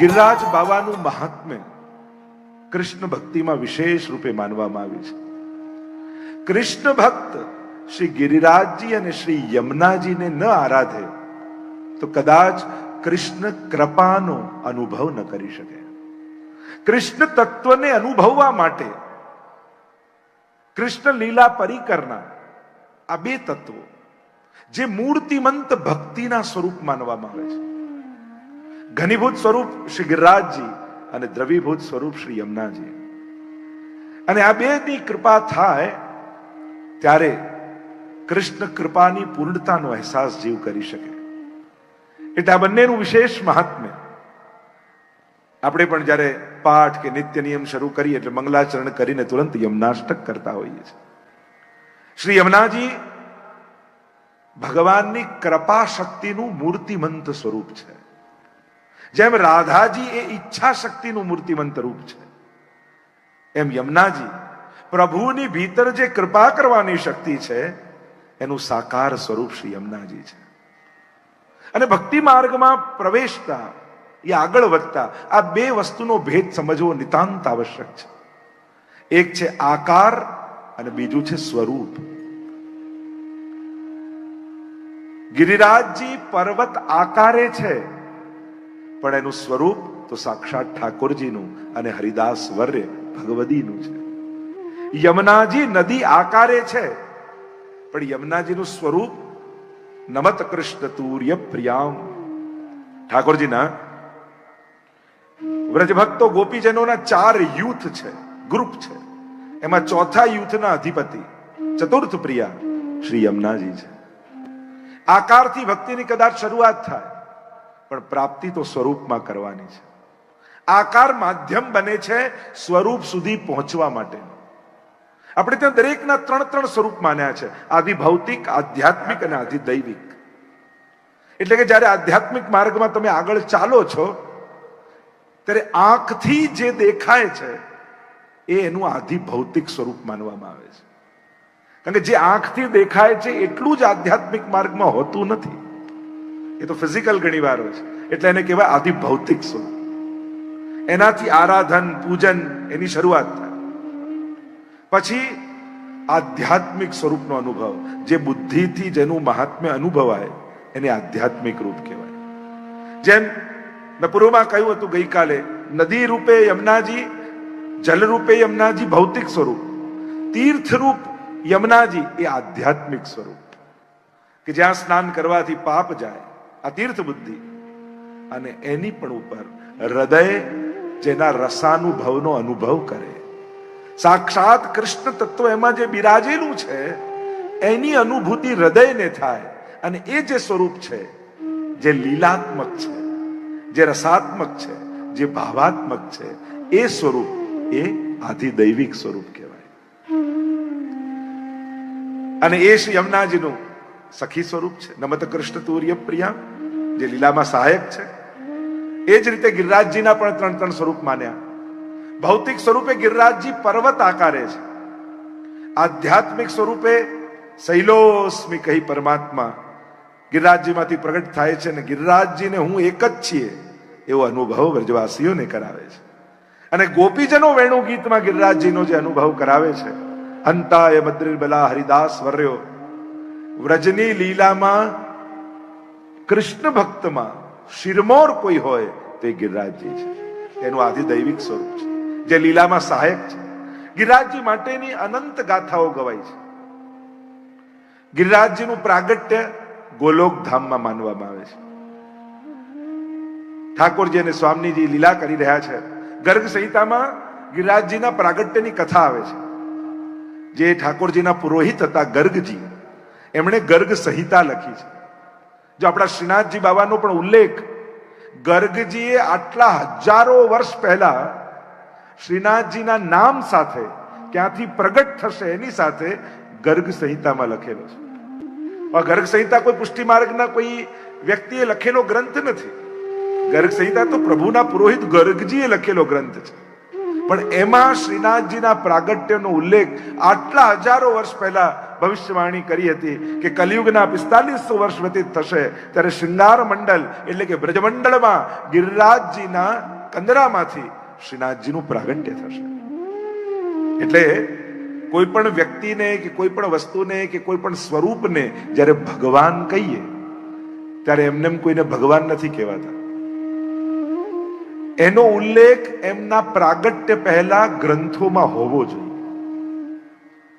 ગિરિરાજ બાબાનું મહાત્મ્ય કૃષ્ણ ભક્તિમાં વિશેષ રૂપે માનવામાં આવે છે. કૃષ્ણ ભક્ત શ્રી ગિરિરાજજી અને શ્રી યમુનાજીને ન આરાધે, તો કદાચ કૃષ્ણ કૃપાનો અનુભવ ન કરી શકે. કૃષ્ણ તત્વને અનુભવવા માટે કૃષ્ણ લીલા પરિકરના આ બે તત્વો, જે મૂર્તિમંત ભક્તિના સ્વરૂપ માનવામાં આવે છે. ઘનીભૂત સ્વરૂપ શ્રી ગિરિરાજજી અને દ્રવીભૂત સ્વરૂપ શ્રી યમુનાજી. અને આ બેની કૃપા થાય ત્યારે કૃષ્ણ કૃપાની પૂર્ણતાનો અહેસાસ જીવ કરી શકે. એટલે આ બંનેનું વિશેષ મહાત્મ્ય. આપણે પણ જ્યારે પાઠ કે નિત્ય નિયમ શરૂ કરીએ એટલે મંગલાચરણ કરીને તુરંત યમનાષ્ટક કરતા હોઈએ છીએ. શ્રી યમુનાજી ભગવાનની કૃપા શક્તિનું મૂર્તિમંત સ્વરૂપ છે. જેમ રાધાજી એ ઈચ્છા શક્તિનું મૂર્તિમંત રૂપ છે, એમ યમુનાજી પ્રભુની ભીતર જે કૃપા કરવાની શક્તિ છે, એનું સાકાર સ્વરૂપ શ્રી યમુનાજી છે. અને ભક્તિ માર્ગમાં પ્રવેશતા, એ આગળ વધતા, આ બે વસ્તુનો ભેદ સમજવો નિતાંત આવશ્યક છે. એક છે આકાર અને બીજું છે સ્વરૂપ. ગિરિરાજજી પર્વત આકારે છે પણ એનું સ્વરૂપ તો સાક્ષાત ઠાકોરજીનું અને હરિદાસ વર્ય ભગવદીનું છે. યમુનાજી નદી આકારે છે, પણ યમુનાજીનું સ્વરૂપ નમત કૃષ્ણ તુર્ય પ્રિયામ. ઠાકોરજીના વ્રજભક્તો ગોપીજનોના ચાર યુથ છે, ગ્રુપ છે. એમાં ચોથા યુથના અધિપતિ ચતુર્થ પ્રિયા શ્રી યમુનાજી છે. આકારથી ભક્તિની કદાચ શરૂઆત થાય. પણ પ્રાપ્તિ તો સ્વરૂપમાં કરવાની છે. આકાર માધ્યમ બને છે સ્વરૂપ સુધી પહોંચવા માટે. આપણે ત્યાં દરેકના ત્રણ ત્રણ સ્વરૂપ માન્યા છે. આદિ ભૌતિક આધ્યાત્મિક અને આદિ દૈવિક એટલે કે જ્યારે આધ્યાત્મિક માર્ગમાં તમે આગળ ચાલો છો, ત્યારે આંખથી જે દેખાય છે, એ એનું આધિ ભૌતિક સ્વરૂપ માનવામાં આવે છે. કારણ કે જે આંખથી દેખાય છે, એટલું જ આધ્યાત્મિક માર્ગમાં હોતું નથી. એ તો ફિઝિકલ ઘણી વાર હોય છે. એટલે એને કહેવાય આદિ ભૌતિક સ્વરૂપ એનાથી આરાધન, પૂજન, એની શરૂઆત થાય. પછી આધ્યાત્મિક સ્વરૂપનો અનુભવ. જે બુદ્ધિથી જેનું મહાત્મ્ય અનુભવાય, એને આધ્યાત્મિક રૂપ કહેવાય. જેમ મેં પૂર્વમાં કહ્યું હતું ગઈકાલે, નદી રૂપે યમુનાજી, જલ રૂપે યમુનાજી ભૌતિક સ્વરૂપ. તીર્થ રૂપ યમુનાજી એ આધ્યાત્મિક સ્વરૂપ. કે જ્યાં સ્નાન કરવાથી પાપ જાય આ તીર્થ બુદ્ધિ અને એની પણ ઉપર હૃદય જેના રસાનુભવનો અનુભવ કરે. સાક્ષાત કૃષ્ણ તત્વ એમાં જે બિરાજેલું છે, એની અનુભૂતિ હૃદયને થાય અને એ જે સ્વરૂપ છે, જે લીલાત્મક છે, જે રસાત્મક છે, જે ભાવાત્મક છે, એ સ્વરૂપ એ આધિદૈવિક સ્વરૂપ કહેવાય. અને એ શ્રી યમુનાજીનું સખી સ્વરૂપ છે. નમત કૃષ્ણ તુર્ય પ્રિયા. જે લીલામાં સહાયક છે. એ જ રીતે ગિરિરાજજીના પણ ત્રણ ત્રણ સ્વરૂપ માન્યા. ભૌતિક સ્વરૂપે ગિરિરાજજી પર્વત આકારે છે. આધ્યાત્મિક સ્વરૂપે શૈલોસ્મી કહી પરમાત્મા ગિરિરાજજીમાંથી પ્રગટ થાય છે અને ગિરિરાજજીને હું એક જ છીએ એવો અનુભવ વ્રજવાસીઓને કરાવે છે. અને ગોપીજનો વેણુ ગીતમાં ગિરિરાજજીનો જે અનુભવ કરાવે છે. હંતાય મદ્રિબલા હરિદાસ વર્યો. વ્રજની લીલામાં કૃષ્ણ ભક્તમાં શિરમોર કોઈ હોય તો એ ગિરિરાજજી છે. એનું આધિદૈવિક સ્વરૂપ છે. જે લીલામાં સહાયક છે. ગિરિરાજજી માટેની અનંત ગાથાઓ ગવાય છે. ગિરિરાજજીનું પ્રાગટ્ય ગોલોક ધામમાં માનવામાં આવે છે. ઠાકોરજી અને સ્વામીજી લીલા કરી રહ્યા છે. ગર્ગ સંહિતામાં ગિરિરાજજીના પ્રાગટ્યની કથા આવે છે. જે ઠાકોરજીના પુરોહિત હતા ગર્ગજી. એમણે ગર્ગ સંહિતા લખી છે. જો આપણા શ્રીનાથજી બાબાનો પણ ઉલ્લેખ, ગર્ગજીએ આટલા હજારો વર્ષ પહેલા શ્રીનાથજીના નામ સાથે ક્યાંથી પ્રગટ થશે એની સાથે ગર્ગ સંહિતામાં લખેલો છે. ગર્ગ સંહિતા કોઈ પુષ્ટિ માર્ગના કોઈ વ્યક્તિએ લખેલો ગ્રંથ નથી. ગર્ગ સંહિતા તો પ્રભુના પુરોહિત ગર્ગજીએ લખેલો ગ્રંથ છે. પણ એમાં શ્રીનાથજીના પ્રાગટ્યનો ઉલ્લેખ આટલા હજારો વર્ષ પહેલા ભવિષ્યવાણી કરી હતી કે કલિયુગના પિસ્તાલીસો વર્ષ વ્યતીત થશે ત્યારે શૃંગાર મંડળ એટલે કે બ્રજમંડળમાં ગિરિરાજજીના કંદરામાંથી શ્રીનાથજીનું પ્રાગટ્ય થશે. એટલે કોઈ પણ વ્યક્તિને કે કોઈ પણ વસ્તુને કે કોઈ પણ સ્વરૂપને જ્યારે ભગવાન કહીએ, ત્યારે એમને એમ કોઈને ભગવાન નથી કહેવાતા. એનો ઉલ્લેખ એમના પ્રાગટ્ય પહેલા ગ્રંથોમાં હોવો જોઈએ.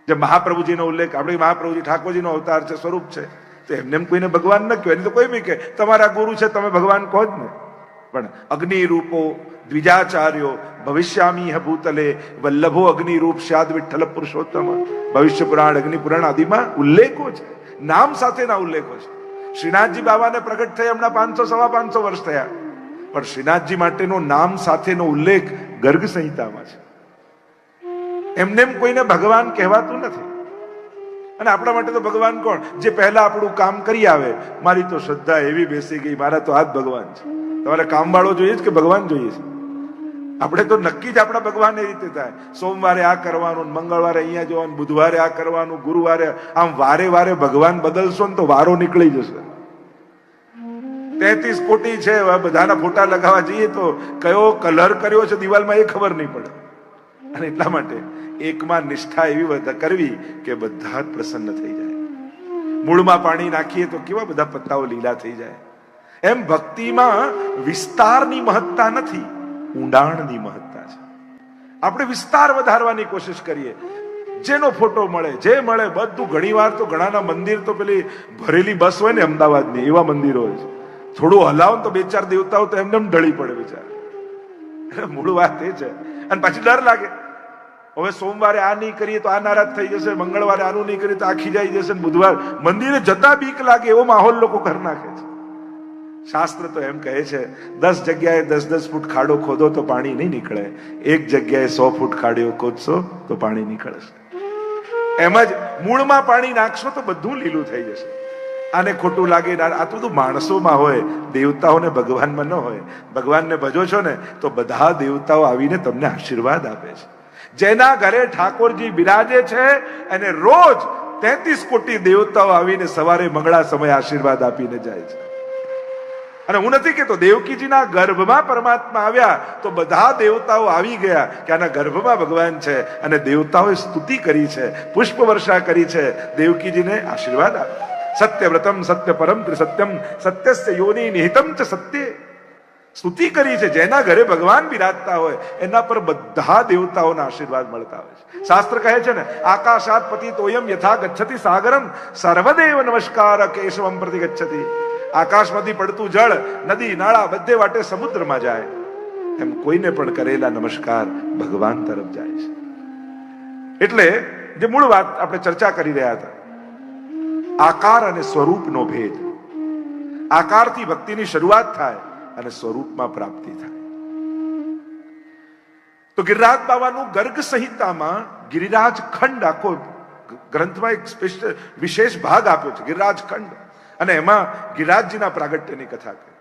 જે મહાપ્રભુજીનો ઉલ્લેખ, આપણે મહાપ્રભુજી ઠાકોરજીનો અવતાર છે, સ્વરૂપ છે, તો એમને એમ કોઈને ભગવાન ન કહેવાય. તો કોઈ બી કહે. તમારા ગુરુ છે, તમે ભગવાન કહો જ ને. પણ અગ્નિ રૂપો દ્વિજાચાર્યો ભવિષ્યામી ભૂતલે, વલ્લભો અગ્નિ રૂપ શ્યાદ વિઠ્ઠલ પુરુષોત્તમ, ભવિષ્ય પુરાણ, અગ્નિ પુરાણ આદિમાં ઉલ્લેખો છે. નામ સાથેના ઉલ્લેખો છે. શ્રીનાથજી બાબાને પ્રગટ થયા હમણાં પાંચસો, સવા પાંચસો વર્ષ થયા. પણ શ્રીનાથજી માટેનો નામ સાથેનો ઉલ્લેખ ગર્ગ સંહિતામાં છે. એમને કોઈને ભગવાન કહેવાતું નથી. અને આપણા માટે તો ભગવાન કોણ? જે પહેલા આપણું કામ કરી આવે, મારી તો શ્રદ્ધા એવી બેસી ગઈ, મારા તો આ જ ભગવાન છે. તમારે કામવાળો જોઈએ છે કે ભગવાન જોઈએ છે? આપણે તો નક્કી જ આપણા ભગવાન એ રીતે થાય. સોમવારે આ કરવાનું, મંગળવારે અહીંયા જવાનું, બુધવારે આ કરવાનું, ગુરુવારે આમ વારે વારે ભગવાન બદલશો ને તો વારો નીકળી જશે. તેત્રીસ કોટી છે બધાના ફોટા લગાવવા જઈએ તો કયો કલર કર્યો છે દિવાલમાં એ ખબર નહીં પડે. અને એટલા માટે એકમાં નિષ્ઠા એવી કરવી કે બધા જ પ્રસન્ન થઈ જાય. મૂળમાં પાણી નાખીએ તો કેવા બધા પત્તાઓ લીલા થઈ જાય. એમ ભક્તિમાં વિસ્તારની મહત્તા નથી, ઊંડાણની મહત્તા છે. આપણે વિસ્તાર વધારવાની કોશિશ કરીએ. જેનો ફોટો મળે, જે મળે, બધું ઘણીવાર તો ઘણાના મંદિર તો પેલી ભરેલી બસ હોય ને અમદાવાદની, એવા મંદિરો હોય છે. થોડું હલાવો તો બે ચાર દેવતાઓ તો એમને ઢળી પડે બિચાર. મૂળ વાત એ છે. અને પછી ડર લાગે. હવે સોમવારે આ નહીં કરીએ તો આ નારાજ થઈ જશે, મંગળવારે આનું નહીં કરીએ તો આખી જાય જશે બુધવાર. મંદિરે જતા બીક લાગે એવો માહોલ લોકો ઘર નાખે છે. શાસ્ત્ર તો એમ કહે છે, દસ જગ્યાએ દસ દસ ફૂટ ખાડો ખોદો તો પાણી નહીં નીકળે. એક જગ્યાએ સો ફૂટ ખાડો ખોદશો તો પાણી નીકળશે. એમ જ મૂળમાં પાણી નાખશો તો બધું લીલું થઈ જશે. આને ખોટું લાગે આ તો બધું માણસોમાં હોય, દેવતાઓને ભગવાનમાં ન હોય. ભગવાનને ભજો છો ને, તો બધા દેવતાઓ આવીને તમને આશીર્વાદ આપે છે. જેના ઘરે ઠાકોરજી બિરાજે છે એને રોજ તેત્રીસ કોટી દેવતાઓ આવીને સવારે મંગળા સમય આશીર્વાદ આપીને જાય છે. અને હું નથી કેતો દેવકીજીના ગર્ભમાં પરમાત્મા આવ્યા તો બધા દેવતાઓ આવી ગયા કે આના ગર્ભમાં ભગવાન છે અને દેવતાઓએ સ્તુતિ કરી છે, પુષ્પ વર્ષા કરી છે. દેવકીજીને આશીર્વાદ આપ્યા સત્યવ્રતમ સત્ય પરમ સત્યમ સત્યસ્ય યોની નિહિતમ ચ સત્ય. સ્તુતિ કરી છે, જેના ઘરે ભગવાન બિરાજતા હોય, એના પર બધા દેવતાઓના આશીર્વાદ મળતા હોય છે. શાસ્ત્ર કહે છે ને, આકાશાત પતિ તોયમ યથા ગચ્છતિ સાગરમ, સર્વદેવ નમસ્કાર કેશવમ પ્રતિ ગચ્છતિ. આકાશમાંથી પડતું જળ, નદી, નાળા, બધે વાટે સમુદ્રમાં જાય. એમ કોઈને પણ કરેલા નમસ્કાર ભગવાન તરફ જાય છે. એટલે જે મૂળ વાત આપણે ચર્ચા કરી રહ્યા હતા આકાર અને સ્વરૂપનો ભેદ. આકારથી ભક્તિની શરૂઆત થાય અને સ્વરૂપમાં પ્રાપ્તિ થાય. તો ગિરિરાજ બાબાનું ગર્ગ સંહિતામાં ગિરિરાજ ખંડ આખો ગ્રંથમાં એક સ્પેશિયલ વિશેષ ભાગ આપ્યો છે, ગિરિરાજ ખંડ. અને એમાં ગિરિરાજજીના પ્રાગટ્યની કથા કરી.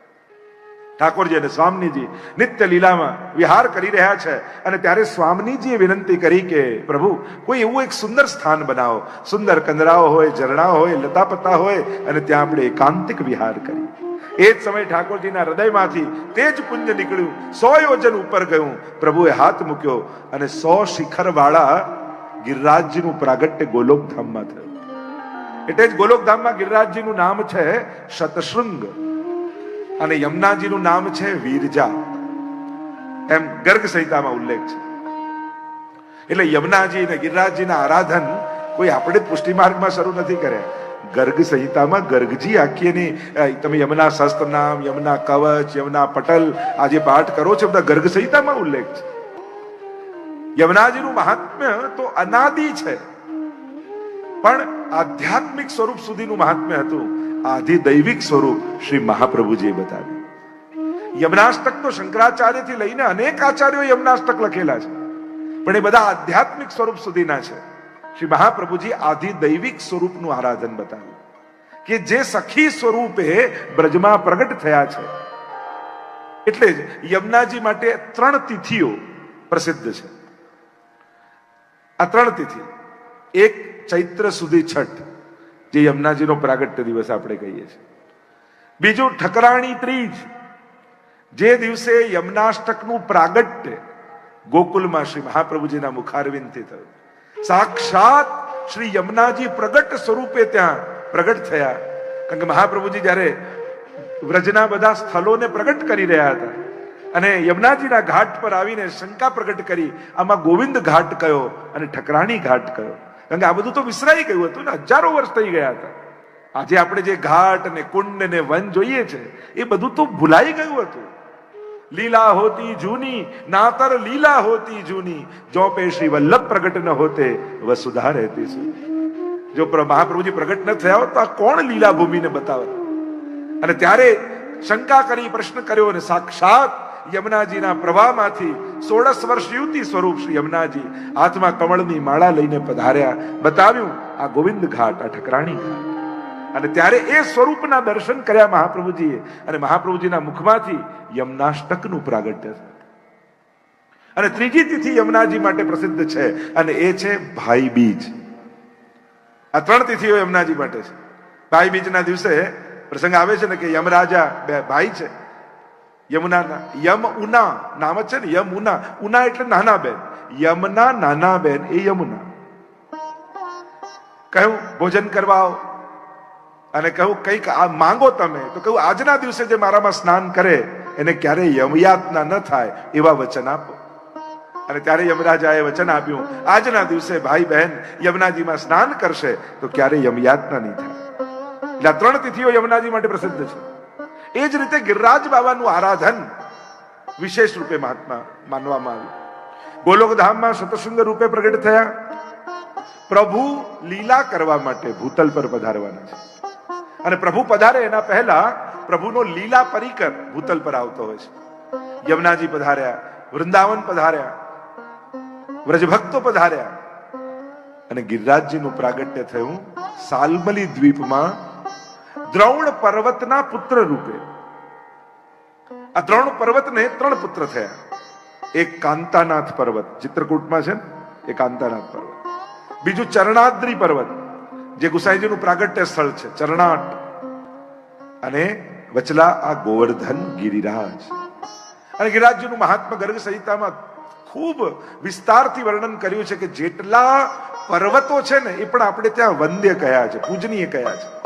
ઠાકોરજી અને સ્વામીજી નિત્ય લીલામાં વિહાર કરી રહ્યા છે. અને ત્યારે સ્વામીજીએ વિનંતી કરી કે, પ્રભુ, કોઈ એવું એક સુંદર સ્થાન બનાવો. સુંદર કંદરાઓ હોય, ઝરણાઓ હોય, લતાપતા હોય, અને ત્યાં આપણે એકાંતિક વિહાર કરી એ જ સમયે ઠાકોરજીના હૃદયમાંથી તે જ પુંજ નીકળ્યું. સો યોજન ઉપર ગયું. પ્રભુએ હાથ મૂક્યો અને સો શિખર વાળા ગિરિરાજજીનું પ્રાગટ્ય ગોલોકધામમાં થયું. એટલે જ ગોલોકધામમાં ગિરિરાજજીનું નામ છે શતશૃંગ. અને યમુનાજીનું નામ છે વીરજા. એમ ગર્ગ સંહિતામાં ઉલ્લેખ છે. એટલે યમુનાજી અને ગિરિરાજજીના આરાધન કોઈ આપણે પુષ્ટિ માર્ગમાં શરૂ નથી કર્યા. ગર્ગ સંહિતામાં ગર્ગજી આખી એની તમે યમુના શસ્ત્ર નામ, યમુના કવચ, યમુના પટલ, આ જે પાઠ કરો છો, બધા ગર્ગ સંહિતામાં ઉલ્લેખ છે. યમુનાજીનું મહાત્મ્ય તો અનાદિ છે. પણ આધ્યાત્મિક સ્વરૂપ સુધીનું મહાત્મ્ય હતું. આધિ દૈવિક સ્વરૂપ શ્રી મહાપ્રભુજીએ બતાવ્યું. યમનાષ્ટક તો શંકરાચાર્યથી લઈને અનેક આચાર્યો યમનાષ્ટક લખેલા છે. પણ એ બધા આધ્યાત્મિક સ્વરૂપ સુધીના છે. શ્રી મહાપ્રભુજી આધિ દૈવિક સ્વરૂપનું આરાધન બતાવ્યું કે જે સખી સ્વરૂપે બ્રજમાં પ્રગટ થયા છે. એટલે જ યમુનાજી માટે ત્રણ તિથિઓ પ્રસિદ્ધ છે. આ ત્રણ તિથિ, એક ચૈત્ર સુધી છઠ જે યમુનાજીનો પ્રાગટ્ય દિવસ આપણે કહીએ છીએ. બીજું ઠકરાણી ત્રીજ. જે દિવસે યમનાષ્ટકનું પ્રાગટ્ય ગોકુલમાં શ્રી મહાપ્રભુજીના મુખારવિંદથી થયું. સાક્ષાત શ્રી યમુનાજી પ્રગટ સ્વરૂપે ત્યાં પ્રગટ થયા. કારણ કે મહાપ્રભુજી જ્યારે વ્રજના બધા સ્થળોને પ્રગટ કરી રહ્યા હતા અને યમુનાજીના ઘાટ પર આવીને શંકા પ્રગટ કરી, આમાં ગોવિંદ ઘાટ કયો અને ઠકરાણી ઘાટ કયો? કારણ કે આ બધું તો વિસરાઈ ગયું હતું ને, હજારો વર્ષ થઈ ગયા હતા. આજે આપણે જે ઘાટ ને કુંડ ને વન જોઈએ છે, એ બધું તો ભૂલાઈ ગયું હતું. લીલા હોતી જૂની, નાતર લીલા હોતી જૂની, જો પે શ્રી વલ્લભ પ્રગટ ન હોતે, વસુધા રહેતી છે. જો પ્ર- મહાપ્રભુજી પ્રગટ ન થયા હોત તો આ કોણ લીલા ભૂમિને બતાવે અને ત્યારે શંકા કરી, પ્રશ્ન કર્યો અને સાક્ષાત યમુનાજીના પ્રવાહમાંથી સોળસ વર્ષ યુવતી સ્વરૂપ શ્રી યમુનાજી હાથમાં કમળની માળા લઈને પધાર્યા. બતાવ્યું, આ ગોવિંદ ઘાટ, આ ઠકરાણી ઘાટ. અને ત્યારે એ સ્વરૂપના દર્શન કર્યા મહાપ્રભુજીએ અને મહાપ્રભુજીના મુખમાંથી યમનાષ્ટકનું પ્રાગટ્ય થયું. અને ત્રીજી તિથિ યમુનાજી માટે પ્રસિદ્ધ છે અને એ છે ભાઈ બીજ. આ ત્રણ તિથિઓ યમુનાજી માટે છે. ભાઈ બીજના દિવસે પ્રસંગ આવે છે ને કે યમરાજા બે ભાઈ છે. યમુનાના યમ નામ છે ને, યમ ઉના. એટલે નાના બેન. યમના નાના બેન એ યમુના. કહ્યું, ભોજન કરવા આવો. અને કહ્યું, કંઈક માંગો તમે. તો કહ્યું, આજના દિવસે જે મારામાં સ્નાન કરે, એને ક્યારેય યમયાતના ન થાય એવા વચન આપો. અને ત્યારે યમરાજાએ વચન આપ્યું, આજના દિવસે ભાઈ બહેન યમુનાજીમાં સ્નાન કરશે, તો ક્યારેય યમયાતના નહીં થાય. એટલે ત્રણ તિથિઓ યમુનાજી માટે પ્રસિદ્ધ છે. એ જ રીતે ગિરરાજ બાબાનું આરાધન વિશેષ રૂપે મહાત્મા માનવામાં આવ્યું. ગોલોકધામમાં શતસુંદર રૂપે પ્રગટ થયા. પ્રભુ લીલા કરવા માટે ભૂતલ પર પધારવાના છે. અને પ્રભુ પધારે એના પહેલા પ્રભુનો લીલા પરિકર ભૂતલ પર આવતો હોય છે. યમુનાજી પધાર્યા, વૃંદાવન પધાર્યા, વ્રજભક્તો પધાર્યા. અને ગિરિરાજજીનું પ્રાગટ્ય થયું સાલમલી દ્વીપમાં દ્રોણ પર્વતના પુત્ર રૂપે. આ દ્રોણ પર્વતને ત્રણ પુત્ર થયા. એક કાંતાનાથ પર્વત, ચિત્રકૂટમાં છે ને, એ કાંતાનાથ પર્વત. બીજું ચરણાદ્રી પર્વત, જે ગુસાઈજીનું પ્રાગટ્ય સ્થળ છે, ચરણાટ. અને વચલા આ ગોવર્ધન ગિરિરાજ. અને ગિરિરાજજીનું મહાત્મા ગર્ગ સંહિતામાં ખૂબ વિસ્તારથી વર્ણન કર્યું છે કે જેટલા પર્વતો છે ને, એ પણ આપણે ત્યાં વંદ્ય કયા છે, પૂજનીય કયા છે.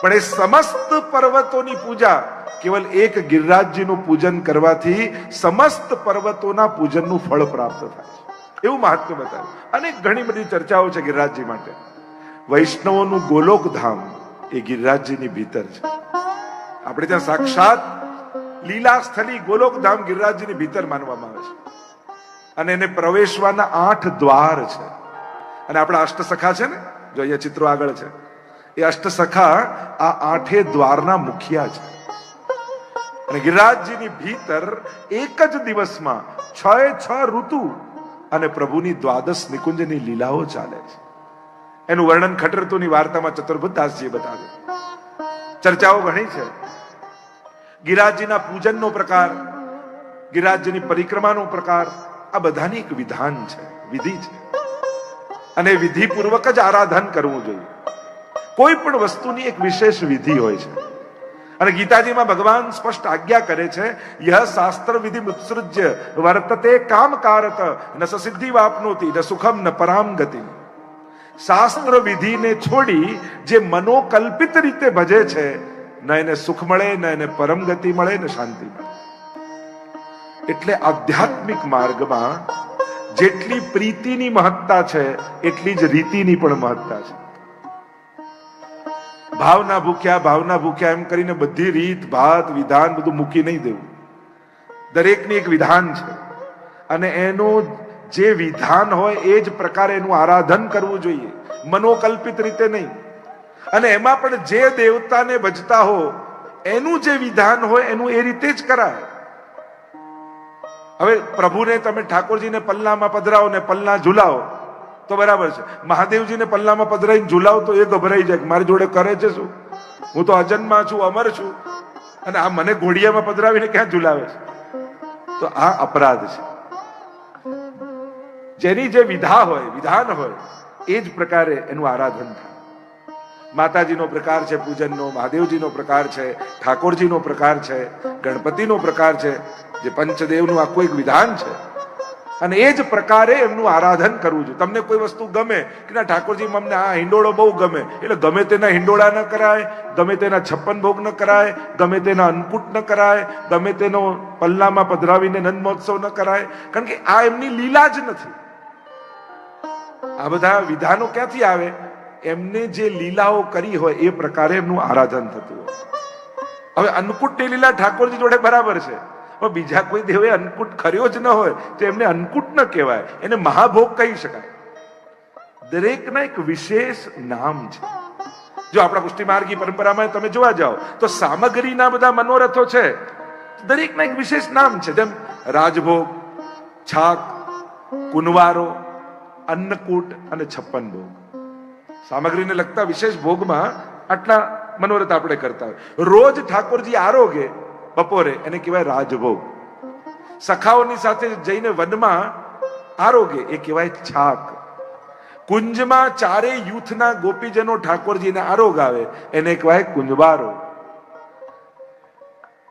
પણ એ સમસ્ત પર્વતોની પૂજા કેવલ એક ગિરિરાજજીનું પૂજન કરવાથી સમસ્ત પર્વતોના પૂજનનું ફળ પ્રાપ્ત થાય છે. એવું મહાત્મ્ય બતાવ્યું અને ઘણી બધી ચર્ચાઓ છે ગિરિરાજજી માટે. વૈષ્ણવોનું ગોલોક ધામ એ ગિરિરાજજીની ભીતર છે. આપણે ત્યાં સાક્ષાત લીલા સ્થલી ગોલોક ધામ ગિરિરાજજીની ભીતર માનવામાં આવે છે. અને એને પ્રવેશવાના આઠ દ્વાર છે. અને આપણા અષ્ટસખા છે ને? જો અહીંયા ચિત્રો આગળ છે. એ અષ્ટસખા આ આઠે દ્વારના મુખિયા છે. અને ગિરિરાજજીની ભીતર એક જ દિવસમાં છ છ ઋતુ અને પ્રભુની દ્વાદશ નિકુંજની લીલાઓ ચાલે છે. એનું વર્ણન ખટરતુની વાર્તામાં ચતુર્ભુદાસજીએ બતાવ્યું. ચર્ચાઓ ઘણી છે. ગિરિરાજજીના પૂજનનો પ્રકાર, ગિરિરાજજીની પરિક્રમાનો પ્રકાર, આ બધાની એક વિધાન છે, વિધિ છે. અને વિધિપૂર્વક જ આરાધન કરવું જોઈએ. કોઈ પણ વસ્તુની એક વિશેષ વિધિ હોય છે. અને ગીતાજીમાં ભગવાન સ્પષ્ટ આજ્ઞા કરે છે, યહ શાસ્ત્ર વિધિ મુત્સૃજ્ય, વર્તતે કામ કારત ન સિદ્ધિ વાપનોતી, ન સુખમ, ન પરામ ગતિ. શાસ્ત્ર વિધિને છોડી જે મનોકલ્પિત રીતે ભજે છે, ન એને સુખ મળે, ન એને પરમ ગતિ મળે, ને શાંતિ મળે. એટલે આધ્યાત્મિક માર્ગમાં જેટલી પ્રીતિની મહત્તા છે, એટલી જ રીતિની પણ મહત્તા છે. ભાવના ભૂખ્યા ભાવના ભૂખ્યા એમ કરીને બધી રીત, ભાત, વિધાન બધું મૂકી નહીં દેવું. દરેકની એક વિધાન છે. અને એનું જે વિધાન હોય એ જ પ્રકારે એનું આરાધન કરવું જોઈએ. મનોકલ્પિત રીતે નહીં. અને એમાં પણ જે દેવતાને ભજતા હો, એનું જે વિધાન હોય એનું એ રીતે જ કરાય. હવે પ્રભુને તમે ઠાકોરજીને પલ્લામાં પધરાવો ને પલ્લા ઝુલાવો. તો બરાબર છે. મહાદેવજીને પલ્લામાં પધરાઈને ઝુલાવ તો એ ગભરાઈ જાય મારી જોડે કરે છે શું? હું તો અજન્મા છું, અમર છું. અને આ મને ઘોડિયામાં પધરાવીને ક્યાં ઝુલાવે છે? તો આ અપરાધ છે. જેની જે વિધા હોય, વિધાન હોય, એ જ પ્રકારે એનું આરાધન થાય. માતાજીનો પ્રકાર છે પૂજનનો, મહાદેવજીનો પ્રકાર છે, ઠાકોરજીનો પ્રકાર છે, ગણપતિનો પ્રકાર છે, જે પંચદેવનું આખું એક વિધાન છે. અને એ જ પ્રકારે એમનું આરાધન કરવું જોઈએ. તમને કોઈ વસ્તુ ગમે કે ના, ઠાકોરજી, અમને આ હિંડોળો બહુ ગમે, એટલે ગમે તેના હિંડોળા ન કરાય, ગમે તેના છપ્પન ભોગ ન કરાય, ગમે તેના અન્નકૂટ ન કરાય, ગમે તેનો પલ્લામાં પધરાવીને નંદ મહોત્સવ ન કરાય, કારણ કે આ એમની લીલા જ નથી. આ બધા વિધાનો ક્યાંથી આવે? એમને જે લીલાઓ કરી હોય એ પ્રકારે એમનું આરાધન થતું હોય. હવે અન્નકૂટની લીલા ઠાકોરજી જોડે બરાબર છે. પણ બીજા કોઈ દેવે અન્નકૂટ કર્યો જ ન હોય તો એમને અન્નકૂટ ન કહેવાય. એને મહાભોગ કહી શકાય. દરેકના એક વિશેષ નામ છે. જો આપણા પુષ્ટિ માર્ગી પરંપરામાં તમે જોવા જાઓ, તો સામગ્રીના બધા મનોરથો છે. દરેકના એક વિશેષ નામ છે. જેમ રાજભોગ, છાક, કુનવારો, અન્નકૂટ અને છપ્પન ભોગ સામગ્રીને લગતા વિશેષ ભોગમાં આટલા મનોરથ આપણે કરતા હોય. રોજ ઠાકોરજી આરોગે બપોરે એને કહેવાય રાજભોગ. સખાઓની સાથે જઈને વનમાં આરોગે, એ કહેવાય છાક. કુંજમાં ચારે યુથના ગોપીજનો ઠાકોરજીને આરોગ આવે એને કહેવાય કુંજબારો.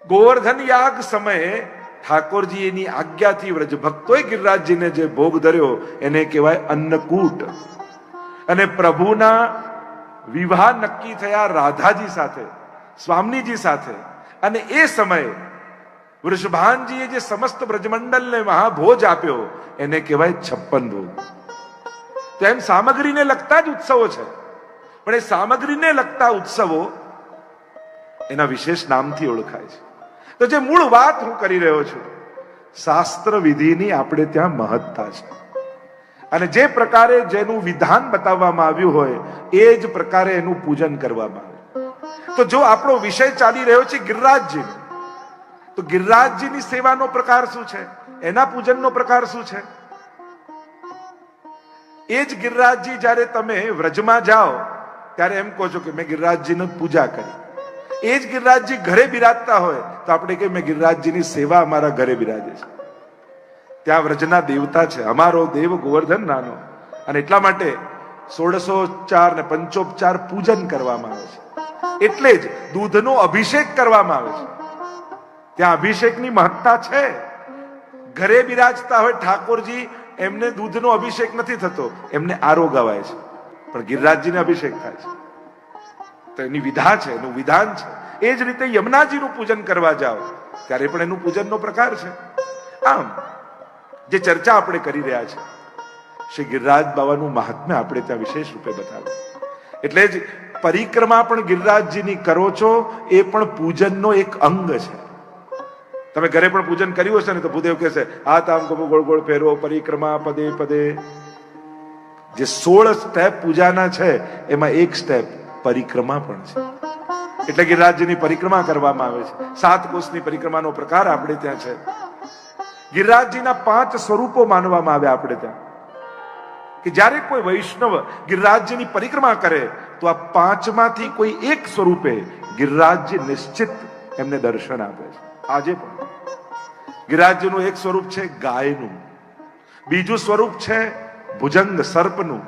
ગોવર્ધન યાગ સમયે ઠાકોરજી એની આજ્ઞાથી વ્રજ ભક્તોએ ગિરિરાજજીને જે ભોગ ધર્યો, એને કહેવાય અન્નકૂટ. અને પ્રભુના વિવાહ નક્કી થયા રાધાજી સાથે, સ્વામીજી સાથે. અને એ સમયે વૃષભાનજીએ જે સમસ્ત બ્રજમંડલને મહાભોજ આપ્યો, એને કહેવાય છપ્પન ભોગ. તો એમ સામગ્રીને લગતા જ ઉત્સવો છે. પણ એ સામગ્રીને લગતા ઉત્સવો એના વિશેષ નામથી ઓળખાય છે. તો જે મૂળ વાત હું કરી રહ્યો છું, શાસ્ત્ર વિધિની આપણે ત્યાં મહત્તા છે. અને જે પ્રકારે જેનું વિધાન બતાવવામાં આવ્યું હોય, એ જ પ્રકારે એનું પૂજન કરવામાં આવે. તો જો આપણો વિષય ચાલી રહ્યો છે ગિરિરાજજી તો ગિરિરાજજીની સેવાનો પ્રકાર શું છે? એના પૂજનનો પ્રકાર શું છે? એ જ ગિરિરાજજી જ્યારે તમે વ્રજમાં જાઓ, ત્યારે એમ કહો છો કે મેં ગિરિરાજજીની પૂજા કરી. એ જ ગિરિરાજજી ઘરે બિરાજતા હોય, તો આપણે કહીએ મેં ગિરિરાજજીની સેવા અમારા ઘરે બિરાજે છે. ત્યાં વ્રજના દેવતા છે, અમારો દેવ ગોવર્ધન નાનો. અને એટલા માટે સોળસોપચાર ને પંચોપચાર પૂજન કરવામાં આવે છે. એટલે જ દૂધનો અભિષેક કરવામાં આવે છે. ત્યાં અભિષેકની મહત્તા છે. ઘરે બિરાજતા હોય ઠાકોરજી, એમને દૂધનો અભિષેક નથી થતો. એમને આરોગ અવાય છે. પણ ગિરિરાજજીને અભિષેક થાય છે. તો એની વિધા છે, એનું વિધાન છે. એ જ રીતે યમુનાજીનું પૂજન કરવા જાઓ, ત્યારે પણ એનું પૂજનનો પ્રકાર છે. આમ, જે ચર્ચા આપણે કરી રહ્યા છે, શ્રી ગિરિરાજ બાબાનું મહાત્મ્ય આપણે ત્યાં વિશેષ રૂપે બતાવ્યું એટલે જ પરિક્રમા પણ ગિરિરાજજીની કરો છો, એ પણ પૂજનનો એક અંગ છે. તમે ઘરે પણ પૂજન કર્યું હશે ને, તો ભૂદેવ કહેશે આ તામ ગમો, ગોળ ગોળ ફેરવો, પરિક્રમા, પદે પદે. જે સોળ સ્ટેપ પૂજાના છે, એમાં એક સ્ટેપ પરિક્રમા પણ છે. એટલે ગિરિરાજજીની પરિક્રમા કરવામાં આવે છે. સાત કોષની પરિક્રમાનો પ્રકાર આપણે ત્યાં છે. ગિરિરાજજીના પાંચ સ્વરૂપો માનવામાં આવે આપણે ત્યાં. કે જ્યારે કોઈ વૈષ્ણવ ગિરિરાજ્યની પરિક્રમા કરે, તો આ પાંચમાંથી કોઈ એક સ્વરૂપે ગિરિરાજ્ય નિશ્ચિત એમને દર્શન આપે છે. આજે પણ ગિરિરાજ્યનું એક સ્વરૂપ છે ગાયનું. બીજું સ્વરૂપ છે ભુજંગ સર્પનું.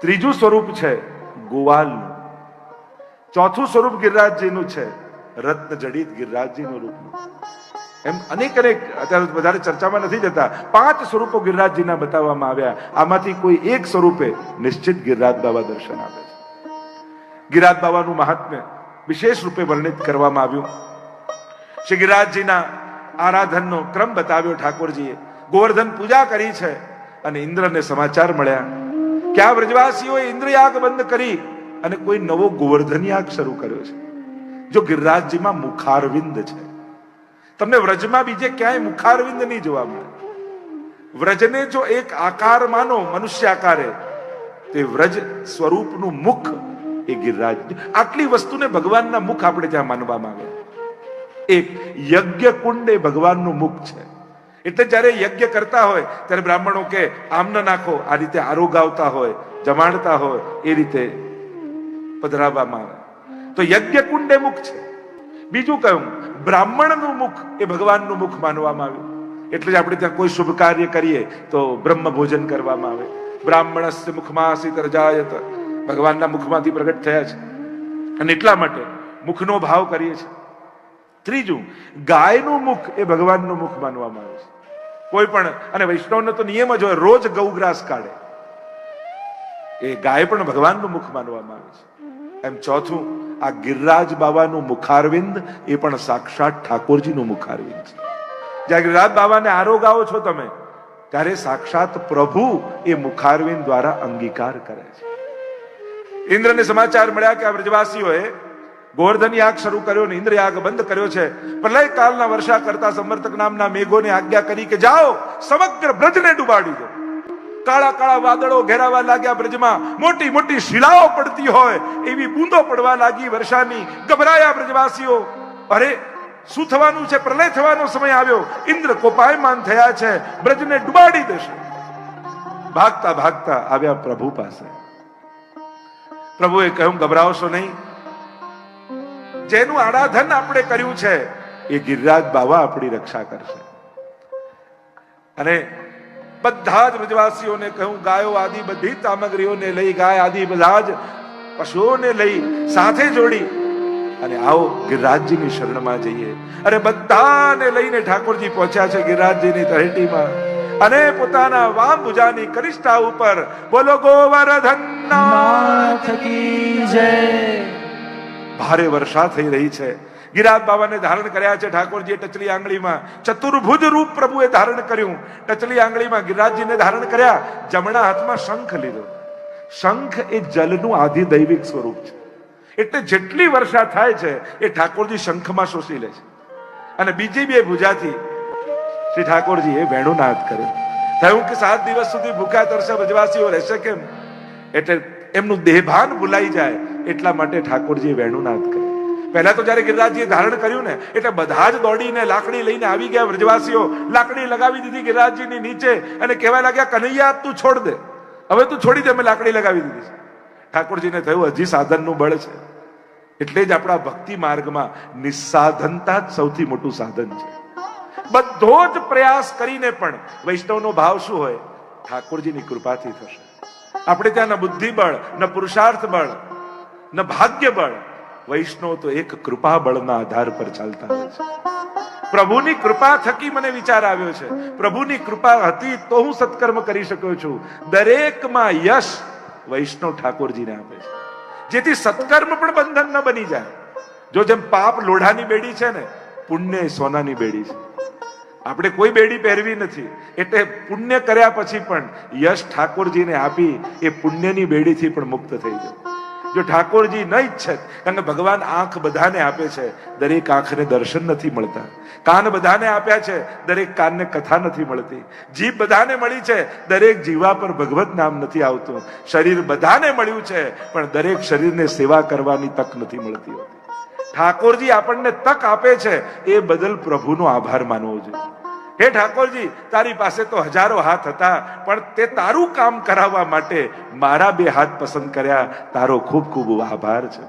ત્રીજું સ્વરૂપ છે ગોવાલનું. ચોથું સ્વરૂપ ગિરિરાજજીનું છે રત્ન જડિત ગિરિરાજજીનું રૂપનું. એમ અનેક અનેક, અત્યારે વધારે ચર્ચામાં નથી જતા. પાંચ સ્વરૂપો ગિરિરાજજીના બતાવવામાં આવ્યા. આમાંથી કોઈ એક સ્વરૂપે નિશ્ચિત ગિરિરાજ બાબા દર્શન આપે છે. ગિરિરાજ બાબાનું મહાત્મ્ય વિશેષ રૂપે વર્ણિત કરવામાં આવ્યું. શ્રી ગિરિરાજજીના આરાધનનો ક્રમ બતાવ્યો ઠાકોરજીએ. ગોવર્ધન પૂજા કરી છે અને ઇન્દ્રને સમાચાર મળ્યા. કે આ વ્રજવાસીઓએ ઇન્દ્રયાગ બંધ કરી અને કોઈ નવો ગોવર્ધન યાગ શરૂ કર્યો છે. જો ગિરિરાજજીમાં મુખારવિંદ છે તમને વ્રજમાં બીજે ક્યાંય મુખારવિંદ નહીં જોવા મળે. વ્રજને જો એક આકાર માનો મનુષ્ય આકારે તે વ્રજ સ્વરૂપનું મુખ એ ગિરિરાજ. આટલી વસ્તુને ભગવાનના મુખ આપણે ત્યાં માનવામાં આવે. એક યજ્ઞ કુંડ એ ભગવાનનું મુખ છે. એટલે જ્યારે યજ્ઞ કરતા હોય, ત્યારે બ્રાહ્મણો કે આમ ન નાખો, આ રીતે આરોગાવતા હોય, જમાડતા હોય, એ રીતે પધરાવવામાં આવે. તો યજ્ઞ કુંડ એ મુખ છે. બીજું કહ્યું બ્રાહ્મણનું મુખ એ ભગવાનનું મુખ માનવામાં આવ્યું એટલે જ આપણે ત્યાં કોઈ શુભ કાર્ય કરીએ તો બ્રહ્મ ભોજન કરવામાં આવે. બ્રાહ્મણસ્ય આસિત તરજાયત ભગવાનના મુખમાંથી પ્રગટ થયા છે. અને એટલા માટે મુખનો ભાવ કરીએ છીએ. ત્રીજું, ગાયનું મુખ એ ભગવાનનું મુખ માનવામાં આવે છે. કોઈ પણ, અને વૈષ્ણવનો તો નિયમ જ હોય, રોજ ગૌગ્રાસ કાઢે. એ ગાય પણ ભગવાનનું મુખ માનવામાં આવે છે. એમ ચોથું આ ગિરિરાજ બાબાનું મુખારવિંદ એ પણ સાક્ષાત ઠાકોરજીનું મુખારવિંદ છે. જ્યાં ગિરિરાજ બાબાને આરોગાવો છો તમે, ત્યારે સાક્ષાત પ્રભુ એ મુખારવિંદ દ્વારા અંગીકાર કરે છે. ઇન્દ્રને સમાચાર મળ્યા કે આ વ્રજવાસીઓએ ગોવર્ધન યાગ શરૂ કર્યો ને ઇન્દ્ર યાગ બંધ કર્યો છે. પ્રલય કાળના વર્ષા કરતા સમર્થક નામના મેઘોને આજ્ઞા કરી કે જાઓ, સમગ્ર બ્રજને ડુબાડી દો. કાળા કાળા વાદળો ઘેરાવા લાગ્યા બ્રજમાં. મોટી મોટી શિલાઓ પડતી હોય, એવી બૂંદો પડવા લાગી વર્ષાની. ગભરાયા બ્રજવાસીઓ, અરે, શું થવાનું છે? પ્રલય થવાનો સમય આવ્યો. ઇન્દ્ર કોપાયમાન થયા છે. બ્રજને ડુબાડી દેશે. ભાગતા ભાગતા આવ્યા પ્રભુ પાસે. પ્રભુએ કહ્યું, ગભરાવશો નહીં. જેનું આરાધન આપણે કર્યું છે, એ ગિરિરાજ બાવા આપણી રક્ષા કરશે. અને બધા જ બ્રજવાસીઓને કહ્યું ગાયો આદિ બધી સામગ્રીઓને લઈ, ગાય આદિ બધા જ પશુઓને લઈ, સાથે જોડી. અને આવો ગિરિરાજજીની શરણમાં જઈએ. અને બધાને લઈને ઠાકોરજી પહોંચ્યા છે ગિરિરાજજીની તળેટીમાં અને પોતાના વામ ભુજાની કરિષ્ઠા ઉપર બોલો ગોવર્ધન જય. ભારે વર્ષા થઈ રહી છે. ગિરાજ બાબાને ધારણ કર્યા છે ઠાકોરજીએ ટચલી આંગળીમાં. ચતુર્ભુજ રૂપ પ્રભુએ ધારણ કર્યું. ટચલી આંગળીમાં ગિરિરાજજીને ધારણ કર્યા. જમણા હાથમાં શંખ લીધો. શંખ એ જલનું આધિ દૈવિક સ્વરૂપ છે. એટલે જેટલી વર્ષા થાય છે, એ ઠાકોરજી શંખમાં શોષી લે છે. અને બીજી બે ભૂજાથી શ્રી ઠાકોરજી એ વેણુનાદ કર્યો. થયું કે સાત દિવસ સુધી ભૂખ્યા તરસે વજવાસીઓ રહેશે કેમ? એટલે એમનું દેહભાન ભૂલાઈ જાય એટલા માટે ઠાકોરજીએ વેણુનાદ કર્યો. પહેલા તો જયારે ગિરિરાજજીએ ધારણ કર્યું ને, એટલે બધા જ દોડીને લાકડી લઈને આવી ગયા વ્રજવાસીઓ. લાકડી લગાવી દીધી ગિરિરાજજીની નીચે અને કહેવા લાગ્યા, કનૈયા, તું છોડ દે. હવે તું છોડી દે, મેં લાકડી લગાવી દીધી છે. ઠાકોરજીને થયું, હજી સાધનનું બળ છે. એટલે જ આપણા ભક્તિ માર્ગમાં નિસ્સાધનતા જ સૌથી મોટું સાધન છે. બધો જ પ્રયાસ કરીને પણ વૈષ્ણવનો ભાવ શું હોય? ઠાકોરજીની કૃપાથી થશે. આપણે ત્યાં ન બુદ્ધિ બળ ન પુરુષાર્થ બળ, ન ભાગ્ય બળ વૈષ્ણવ તો એક કૃપા બળના આધાર પર ચાલતા હોય છે. પ્રભુની કૃપા થકી મને વિચાર આવ્યો છે. પ્રભુની કૃપા હતી તો હું સત્કર્મ કરી શક્યો છું. દરેકમાં યશ વૈષ્ણવ ઠાકોરજીને આપે છે. જેથી સત્કર્મ પણ બંધન ન બની જાય. જો જેમ પાપ લોઢાની બેડી છે ને, પુણ્ય સોનાની બેડી છે. આપણે કોઈ બેડી પહેરવી નથી. એટલે પુણ્ય કર્યા પછી પણ યશ ઠાકોરજીને આપી એ પુણ્યની બેડીથી પણ મુક્ત થઈ જાય. જો ઠાકોરજી ન ઈચ્છે, કારણ કે ભગવાન આંખ બધાને આપે છે, દરેક આંખને દર્શન નથી મળતા. કાન બધાને આપ્યા છે, દરેક કાનને કથા નથી મળતી. જીભ બધાને મળી છે, દરેક જીવા પર ભગવત નામ નથી આવતું. શરીર બધાને મળ્યું છે, પણ દરેક શરીરને સેવા કરવાની તક નથી મળતી હોતી. ઠાકોરજી આપણને તક આપે છે, એ બદલ પ્રભુનો આભાર માનવો જોઈએ. હે ઠાકોરજી, તારી પાસે તો હજારો હાથ હતા, પણ તે તારું કામ કરાવવા માટે મારા બે હાથ પસંદ કર્યા. તારો ખૂબ ખૂબ આભાર છે.